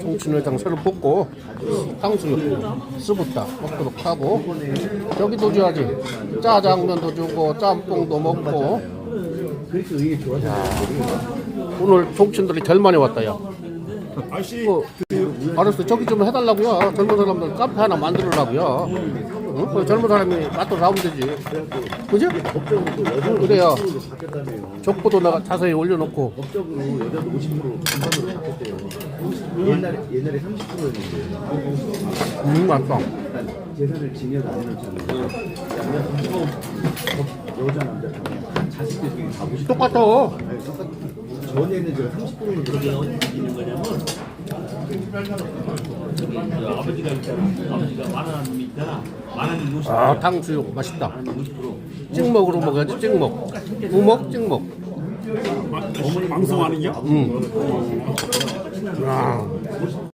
통춘회장 새로 뽑고 탕수육 스부타 먹도록 하고 여기도 줘야지. 짜장면도 주고 짬뽕도 먹고. 좋아서 오늘 종친들이 제일 많이 왔다 야. 어, 알았어. 저기 좀 해달라고요. 젊은 사람들 카페 하나 만들으라고요 응? 그 젊은 사람이 맛도 사오면 되지 그죠? 바뀌었다며요. 족보도 내가 자세히 올려놓고 법적으로 여자도 50% 반반으로 바뀌었대요. 옛날에 옛날에 30%였는데 음 맛있다 재산을 증여도 안 해놓잖아요. 여자 남자 다 자식들끼리 다 50%. 똑같아 아니, 똑같- 전에는 제가 30%로 그렇게 있는 거냐면 저기 저 아버지가 있잖아. 아버지가 만원 있잖아 만원이 50 아 탕수육 맛있다. 만원이 50% 찍먹으로 먹어야지 찍먹. 우먹 찍먹. 방송하는 게? 음. 아.